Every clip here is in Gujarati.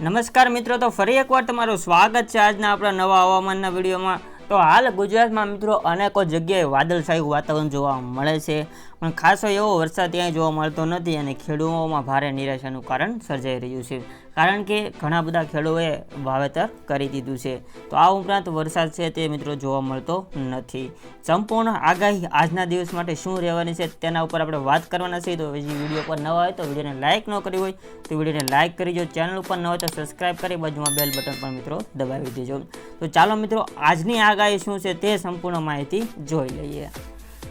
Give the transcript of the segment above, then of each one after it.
નમસ્કાર મિત્રો, તો ફરી એકવાર તમારું સ્વાગત છે આજના આપણા નવા હવામાનના વિડીયોમાં. તો હાલ ગુજરાતમાં મિત્રો અનેકો જગ્યાએ વાદળછાયું વાતાવરણ જોવા મળે છે. પણ ખાસો એવો વરસાદ ત્યાં જોવા મળતો નથી અને ખેડૂતોમાં ભારે નિરાશાનું કારણ સર્જાઈ રહ્યું છે. કારણ કે ઘણા બધા ખેડૂતોએ વાવેતર કરી દીધું છે. તો આ ઉપરાંત વરસાદ છે તે મિત્રો જોવા મળતો નથી. સંપૂર્ણ આગાહી આજના દિવસ માટે શું રહેવાની છે તેના ઉપર આપણે વાત કરવાના છીએ. તો હજી વીડિયો પર નવા હોય તો વિડીયોને લાઇક ન કરી હોય તો વિડીયોને લાઇક કરી જો. ચેનલ ઉપર ન હોય તો સબસ્ક્રાઇબ કરી બાજુમાં બેલ બટન પણ મિત્રો દબાવી દેજો. તો ચાલો મિત્રો, આજની આગાહી શું છે તે સંપૂર્ણ માહિતી જોઈ લઈએ.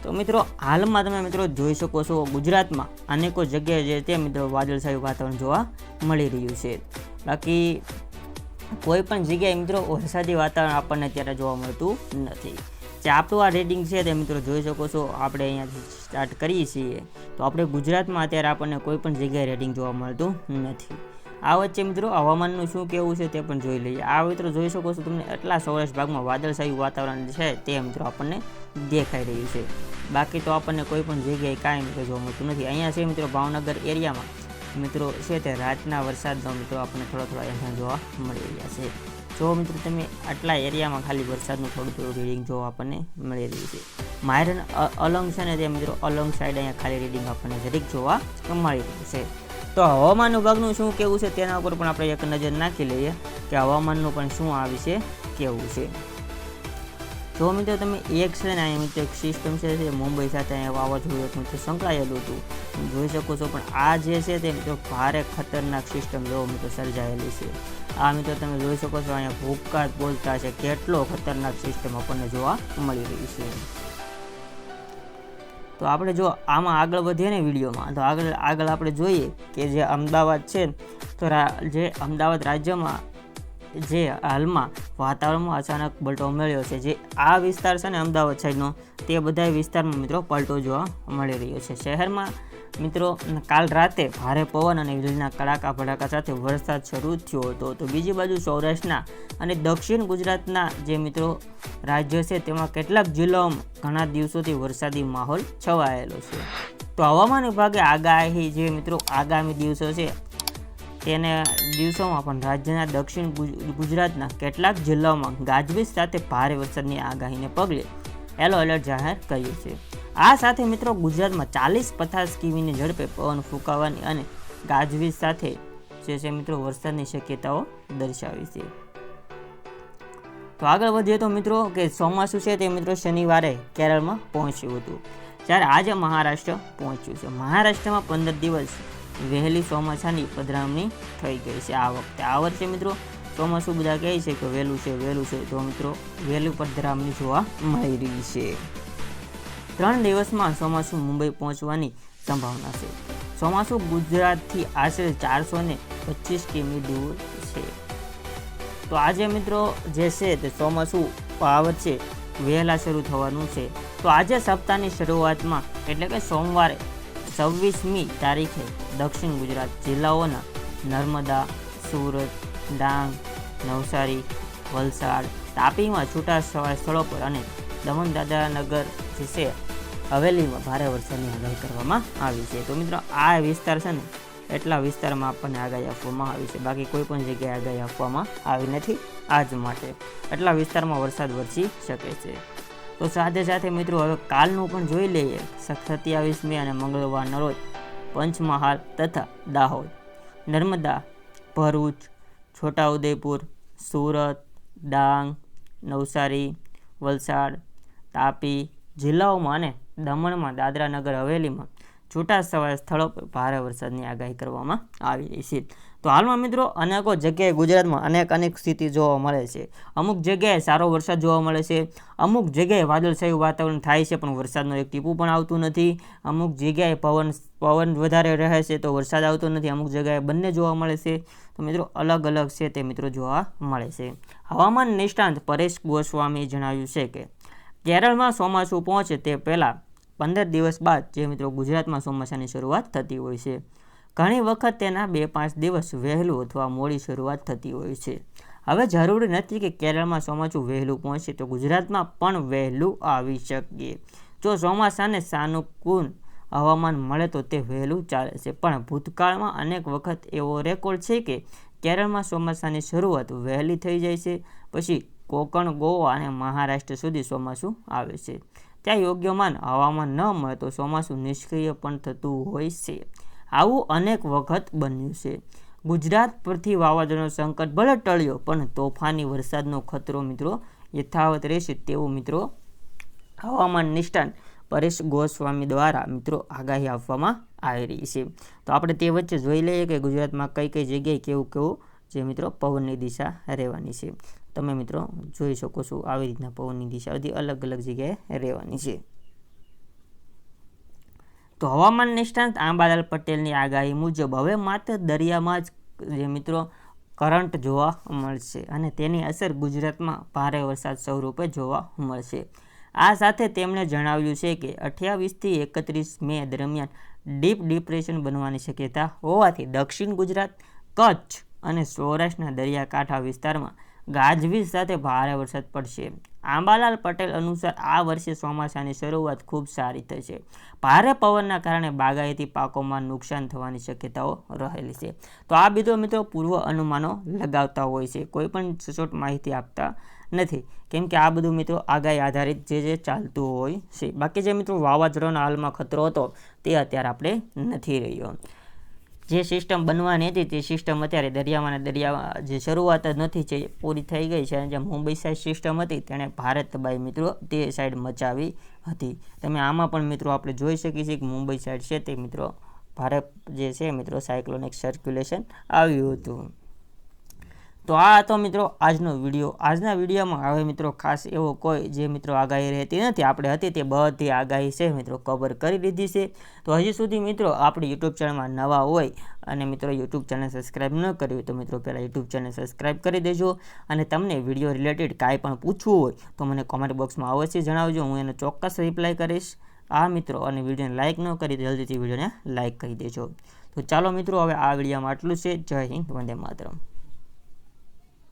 તો મિત્રો, હાલમાં તમે મિત્રો જોઈ શકો છો ગુજરાતમાં અનેકો જગ્યાએ જે તે મિત્રો વાદળછાયું વાતાવરણ જોવા મળી રહ્યું છે. બાકી કોઈ પણ જગ્યાએ મિત્રો વરસાદી વાતાવરણ આપણને અત્યારે જોવા મળતું નથી. જે આપણું આ રેટિંગ છે તે મિત્રો જોઈ શકો છો. આપણે અહીંયાથી સ્ટાર્ટ કરીએ છીએ. તો આપણે ગુજરાતમાં અત્યારે આપણને કોઈ પણ જગ્યાએ રેટિંગ જોવા મળતું નથી. આ વચ્ચે મિત્રો હવામાનનું શું કહેવું છે તે પણ જોઈ લઈએ. આ મિત્રો જોઈ શકો છો તમને એટલા સૌરાષ્ટ્ર ભાગમાં વાદળછાયું વાતાવરણ છે તે મિત્રો આપણને દેખાઈ રહ્યું છે. બાકી તો આપણને કોઈ પણ જગ્યાએ કાંઈ મિત્રો જોવા મળતું નથી. અહીંયા છે મિત્રો ભાવનગર એરિયામાં. મિત્રો છે તે રાતના વરસાદનો મિત્રો આપણને થોડો થોડા અહીંયા જોવા મળી રહ્યા છે. જો મિત્રો તમે આટલા એરિયામાં ખાલી વરસાદનું થોડું થોડું રીડિંગ જોવા આપણને મળી રહ્યું છે. માયરન અલોંગ છે ને તે મિત્રો અલોંગ સાઈડ અહીંયા ખાલી રીડિંગ આપણને જરીક જોવા મળી રહ્યું છે. તો હવામાન વિભાગનું શું કેવું છે તેના ઉપર પણ આપણે એક નજર નાખી લઈએ કે હવામાનનું પણ શું આ વિશે કેવું છે. જો મિત્રો તમે એક છે ને અહીંયા મિત્રો એક સિસ્ટમ છે જે મુંબઈ સાથે અહીંયા વાવાઝોડું મિત્રો સંકળાયેલું હતું. તમે જોઈ શકો છો, પણ આ જે છે તે મિત્રો ભારે ખતરનાક સિસ્ટમ જેવો મિત્રો સર્જાયેલી છે. આ મિત્રો તમે જોઈ શકો છો અહીંયા ભૂપકાત બોલતા છે, કેટલો ખતરનાક સિસ્ટમ આપણને જોવા મળી રહી છે. તો આપણે જો આમાં આગળ વધીએ ને વિડીયોમાં, તો આગળ આગળ આપણે જોઈએ કે જે અમદાવાદ છે, તો જે અમદાવાદ રાજ્યમાં જે હાલમાં વાતાવરણમાં અચાનક પલટો મળ્યો છે, જે આ વિસ્તાર છે ને અમદાવાદ સાઈડનો, તે બધા વિસ્તારમાં મિત્રો પલટો જોવા મળી રહ્યો છે. શહેરમાં મિત્રો કાલ રાતે ભારે પવન અને વીજળીના કડાકા ભડાકા સાથે વરસાદ શરૂ થયો હતો. તો બીજી બાજુ સૌરાષ્ટ્રના અને દક્ષિણ ગુજરાતના જે મિત્રો રાજ્યો છે, તેમાં કેટલાક જિલ્લાઓમાં ઘણા દિવસોથી વરસાદી માહોલ છવાયેલો છે. તો હવામાન વિભાગે આગાહી જે મિત્રો આગામી દિવસો છે તેને દિવસોમાં પણ રાજ્યના દક્ષિણ ગુજરાતના કેટલાક જિલ્લાઓમાં ગાજવીજ સાથે ભારે વરસાદની આગાહીને પગલે યલો એલર્ટ જાહેર કર્યું છે. આ સાથે મિત્રો ગુજરાતમાં ચાલીસ પચાસ કિમીની ઝડપે પવન ફૂંકાવાની અને ગાજવીજ સાથે જે છે મિત્રો વરસાદની શક્યતાઓ દર્શાવી છે. તો આગળ વધીએ તો મિત્રો કે ચોમાસું છે તે મિત્રો શનિવારે કેરળમાં પહોંચ્યું હતું. જ્યારે આજે મહારાષ્ટ્ર પહોંચ્યું છે. મહારાષ્ટ્રમાં પંદર દિવસ વહેલી ચોમાસાની પધરામણી થઈ ગઈ છે આ વખતે. આ વર્ષે મિત્રો ચોમાસું બધા કહે છે કે વહેલું છે વહેલું છે. તો મિત્રો વહેલું પધરામણી જોવા મળી રહી છે. ત્રણ દિવસમાં ચોમાસું મુંબઈ પહોંચવાની સંભાવના છે. ચોમાસું ગુજરાતથી આશરે ચારસો ને પચીસ કિમી દૂર છે. તો આજે મિત્રો જે છે તે ચોમાસું આ વચ્ચે વહેલા શરૂ થવાનું છે. તો આજે સપ્તાહની શરૂઆતમાં એટલે કે સોમવારે છવ્વીસમી તારીખે દક્ષિણ ગુજરાત જિલ્લાઓના નર્મદા, સુરત, ડાંગ, નવસારી, વલસાડ, તાપીમાં છૂટા છવાયા સ્થળો પર અને દમણ દાદાનગર જે છે, હવેલીમાં ભારે વરસાદની આગાહી કરવામાં આવી છે. તો મિત્રો, આ વિસ્તાર છે ને, એટલા વિસ્તારમાં આપણને આગાહી આપવામાં આવી છે. બાકી કોઈ પણ જગ્યાએ આગાહી આપવામાં આવી નથી. આજ માટે એટલા વિસ્તારમાં વરસાદ વરસી શકે છે. તો સાથે સાથે મિત્રો, હવે કાલનું પણ જોઈ લઈએ. સત્યાવીસમી અને મંગળવારના રોજ પંચમહાલ તથા દાહોદ. નર્મદા, ભરૂચ, છોટાઉદેપુર, સુરત, ડાંગ, નવસારી, વલસાડ, તાપી જિલ્લાઓમાં અને દમણમાં દાદરા નગર હવેલીમાં છૂટા છવાયા સ્થળો પર ભારે વરસાદની આગાહી કરવામાં આવી રહી છે. તો હાલમાં મિત્રો અનેકો જગ્યાએ ગુજરાતમાં અનેક અનેક સ્થિતિ જોવા મળે છે. અમુક જગ્યાએ સારો વરસાદ જોવા મળે છે. અમુક જગ્યાએ વાદળછાયું વાતાવરણ થાય છે, પણ વરસાદનું એક ટીપું પણ આવતું નથી. અમુક જગ્યાએ પવન પવન વધારે રહે છે તો વરસાદ આવતો નથી. અમુક જગ્યાએ બંને જોવા મળે છે. તો મિત્રો અલગ અલગ છે તે મિત્રો જોવા મળે છે. હવામાન નિષ્ણાંત પરેશ ગોસ્વામીએ જણાવ્યું છે કે, કેરળમાં ચોમાસું પહોંચે તે પહેલાં પંદર દિવસ બાદ જે મિત્રો ગુજરાતમાં ચોમાસાની શરૂઆત થતી હોય છે. ઘણી વખત તેના બે પાંચ દિવસ વહેલું અથવા મોડી શરૂઆત થતી હોય છે. હવે જરૂરી નથી કે કેરળમાં ચોમાસું વહેલું પહોંચે તો ગુજરાતમાં પણ વહેલું આવી શકીએ જો ચોમાસાને સાનુકૂળ હવામાન મળે તો તે વહેલું ચાલે છે. પણ ભૂતકાળમાં અનેક વખત એવો રેકોર્ડ છે કે કેરળમાં ચોમાસાની શરૂઆત વહેલી થઈ જાય છે, પછી કોકણ ગોવા અને મહારાષ્ટ્ર સુધી ચોમાસું આવે છે. ત્યાં યોગ્ય માન હવામાન ન મળે તો ચોમાસું નિષ્ક્રિય પણ થતું હોય છે. આવું અનેક વખત બન્યું છે. ગુજરાત પરથી વાવાઝોડાનો સંકટ ભલે ટળ્યો, પણ તોફાની વરસાદનો ખતરો મિત્રો યથાવત રહેશે તેવું મિત્રો હવામાન નિષ્ણાત પરેશ ગોસ્વામી દ્વારા મિત્રો આગાહી આપવામાં આવી રહી છે. તો આપણે તે વચ્ચે જોઈ લઈએ કે ગુજરાતમાં કઈ કઈ જગ્યાએ કેવું કેવું જે મિત્રો પવનની દિશા રહેવાની છે. તમે મિત્રો જોઈ શકો છો આવી રીતના પવનની દિશા બધી અલગ અલગ જગ્યાએ રહેવાની છે. તો હવામાન નિષ્ણાંત આંબાલાલ પટેલની આગાહી મુજબ હવે માત્ર દરિયામાં જ જે મિત્રો કરંટ જોવા મળશે અને તેની અસર ગુજરાતમાં ભારે વરસાદ સ્વરૂપે જોવા મળશે. આ સાથે તેમણે જણાવ્યું છે કે અઠ્યાવીસથી એકત્રીસ મે દરમિયાન ડીપ ડિપ્રેશન બનવાની શક્યતા હોવાથી દક્ષિણ ગુજરાત, કચ્છ અને સૌરાષ્ટ્રના દરિયાકાંઠા વિસ્તારમાં ગાજવીજ સાથે ભારે વરસાદ પડશે. આંબાલાલ પટેલ અનુસાર આ વર્ષે ચોમાસાની શરૂઆત ખૂબ સારી થશે ભારે પવનના કારણે બાગાયતી પાકોમાં નુકસાન થવાની શક્યતાઓ રહેલી છે. તો આ બીજો મિત્રો પૂર્વ અનુમાનો લગાવતા હોય છે. કોઈ પણ સચોટ માહિતી આપતા નથી. કેમ કે આ બધું મિત્રો આગાહી આધારિત જે જે ચાલતું હોય છે. બાકી જે મિત્રો વાવાઝોડાના હાલમાં ખતરો હતો તે અત્યારે આપણે નથી રહ્યો. જે સિસ્ટમ બનવાની હતી તે સિસ્ટમ અત્યારે દરિયામાં અને દરિયા જે શરૂઆત જ નથી છે પૂરી થઈ ગઈ છે. જે મુંબઈ સાઈડ સિસ્ટમ હતી, તેણે ભારત બાય મિત્રો તે સાઈડ મચાવી હતી. તમે આમાં પણ મિત્રો આપણે જોઈ શકીએ છીએ કે મુંબઈ સાઈડ છે તે મિત્રો, ભારત જે છે મિત્રો સાયક્લોનિક સર્ક્યુલેશન આવ્યું હતું. તો આ હતો મિત્રો આજનો વીડિયો. આજના વિડીયોમાં હવે મિત્રો ખાસ એવો કોઈ જે મિત્રો આગાહી રહેતી નથી, આપણે હતી તે બધી આગાહી છે મિત્રો કવર કરી લીધી છે. તો હજી સુધી મિત્રો આપણી યુટ્યુબ ચેનલમાં નવા હોય અને મિત્રો યુટ્યુબ ચેનલ સબસ્ક્રાઈબ ન કર્યું તો મિત્રો પહેલાં યુટ્યુબ ચેનલ સબસ્ક્રાઈબ કરી દેજો અને તમને વીડિયો રિલેટેડ કાંઈ પણ પૂછવું હોય તો મને કોમેન્ટ બોક્સમાં અવશ્ય જણાવજો, હું એને ચોક્કસ રિપ્લાય કરીશ. આ મિત્રો અને વિડીયોને લાઇક ન કરી જલ્દીથી વિડીયોને લાઇક કરી દેજો. તો ચાલો મિત્રો, હવે આ વિડીયોમાં આટલું છે. જય હિન્દ, વંદે માતરમ.